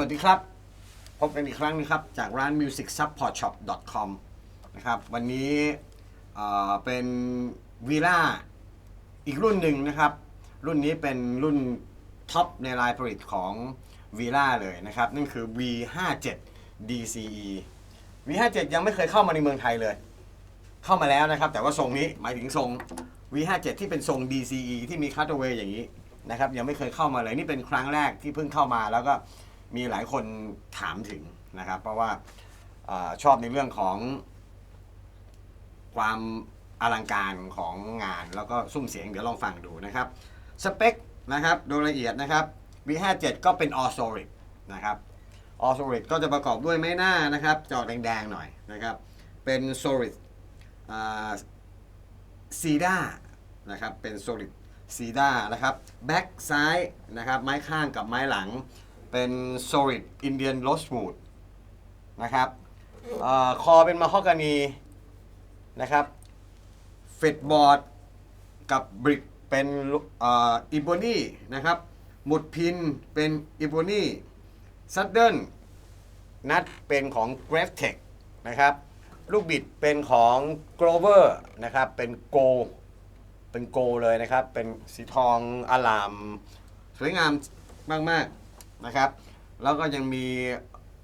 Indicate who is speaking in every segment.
Speaker 1: วัสดีครับ พบกันอีกครั้งนะครับ จากร้าน musicsupportshop.com นะครับ วันนี้เป็นวีล่าอีกรุ่นหนึ่งนะครับ รุ่นนี้เป็นรุ่นท็อปในลายผลิตของวีล่าเลยนะครับ นั่นคือ V57 DCE V57 ยังไม่เคยเข้ามาในเมืองไทยเลย เข้ามาแล้วนะครับ แต่ว่าทรงนี้หมายถึงทรง V57 ที่เป็นทรง DCE ที่มีคัตเ a เวย์อย่างนี้นะครับ ยังไม่เคยเข้ามาเลย นี่เป็นครั้งแรกที่เพิ่งเข้ามาแล้วก็ มีหลายคนถามถึงนะครับ เพราะว่าอชอบในเรื่องของความอลังการของงานแล้วก็ซุ้มเสียงเดี๋ยวลองฟังดูนะครับ สเปคนะครับโดยละเอียดนะครับ V57 ก็เป็น All Solid นะครับ All Solid ก็จะประกอบด้วยไม้หน้านะครับ จอแดงๆหน่อยนะครับ เป็น Solid ซีด้านะครับเป็น Solid ซีด้านะครับแบ็กซ้ายนะครับไม้ข้างกับไม้หลัง เป็น Solid Indian Rosewood นะครับออคอเป็นมาฮอกกานีนะครับเฟดบอร์ดกับบริกเป็นอิโบนีนะครับ หมุดพินเป็นอิโบนีซัดเดิลนัดเป็นของ g r a v e t e c h นะครับ ลูกบิดเป็นของ Grover นะครับ เป็นโก เป็นโกเลยนะครับ เป็นสีทองอลาม สวยงามมาก ๆ นะครับ แล้วก็ยังมี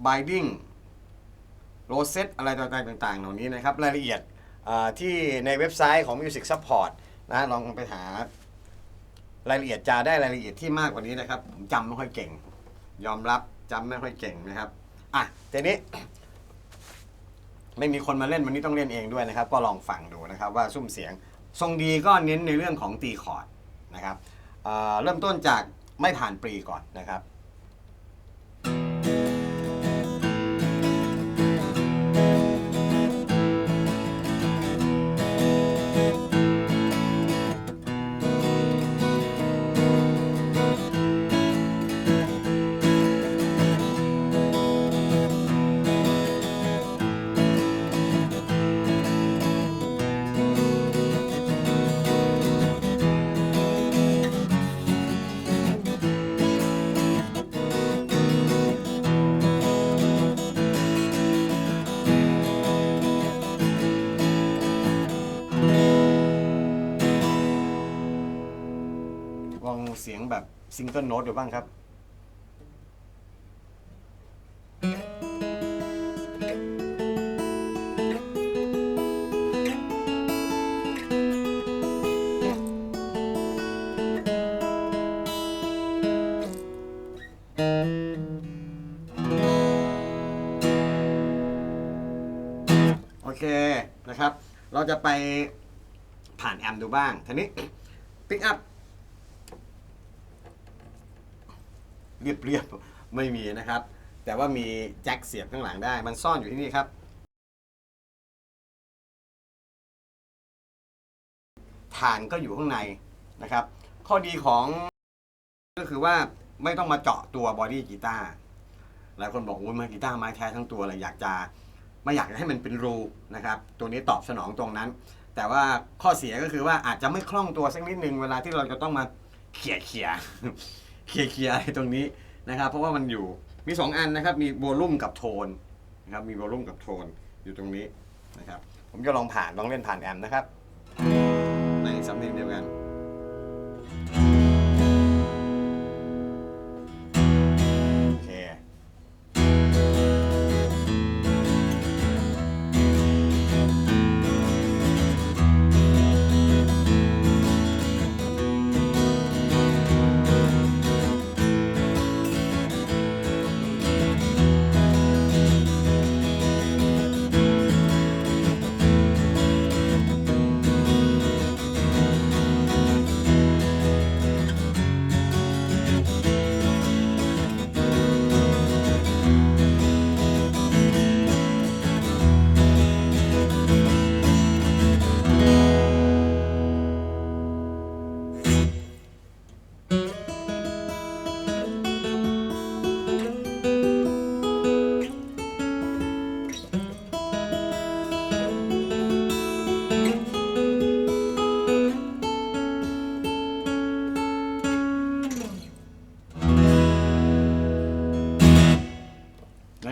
Speaker 1: binding โรเซตอะไรต่างๆ เหล่านี้นะครับ รายละเอียดที่ในเว็บไซต์ของ Music Support นะลองไปหารายละเอียดจะได้รายละเอียดที่มากกว่านี้นะครับ ผมจำไม่ค่อยเก่ง ยอมรับจำไม่ค่อยเก่งนะครับอะทีนี้ ไม่มีคนมาเล่นวันนี้ต้องเล่นเองด้วยนะครับ ก็ลองฟังดูนะครับว่าซุ้มเสียง ทรงดีก็เน้นในเรื่องของตีคอร์ดนะครับเเริ่มต้นจากไม่ผ่านปรีก่อนนะครับ องเสียงแบบซิงเกิลโน้ตดูบ้างครับโอเคนะครับ เราจะไปผ่านแอมดูบ้างทีนี้ปิกอัพ เรียบๆไม่มีนะครับ แต่ว่ามีแจ็คเสียบข้างหลังได้ มันซ่อนอยู่ที่นี่ครับ ฐานก็อยู่ข้างในนะครับ ข้อดีของก็คือว่าไม่ต้องมาเจาะตัวบอดี้กีตาร์หลายคนบอกว่ามากีตาร์ไม้แท้ทั้งตัวเลยอยากจะไม่อยากจะให้มันเป็นรูนะครับ ตัวนี้ตอบสนองตรงนั้น แต่ว่าข้อเสียก็คือว่าอาจจะไม่คล่องตัวสักนิดนึงเวลาที่เราจะต้องมาเขี่ยเขี่ย เคลียร์เคลียร์อะไรตรงนี้นะครับ เพราะว่ามันอยู่มี 2 อันนะครับ มีโวลูมกับโทนนะครับ มีโวลูมกับโทนอยู่ตรงนี้นะครับ ผมจะลองผ่านลองเล่นผ่านแอมป์นะครับ ในสำเนียงเดียวกัน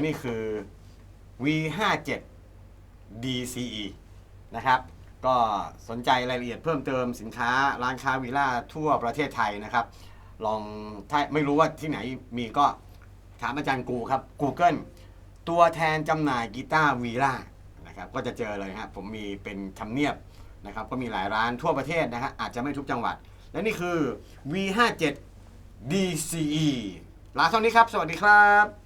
Speaker 1: นี้คือ V57 DCE นะครับ ก็สนใจรายละเอียดเพิ่มเติมสินค้าร้านค้าวีล่าทั่วประเทศไทยนะครับ ลองถ้าไม่รู้ว่าที่ไหนมีก็ถามอาจารย์กูครับ Google ตัวแทนจำหน่ายกีตาร์วีล่านะครับก็จะเจอเลยครับผมมีเป็นทำเนียบนะครับก็มีหลายร้านทั่วประเทศนะฮะอาจจะไม่ทุกจังหวัด และนี่คือ V57 DCE ลาเท่านี้ครับ สวัสดีครับ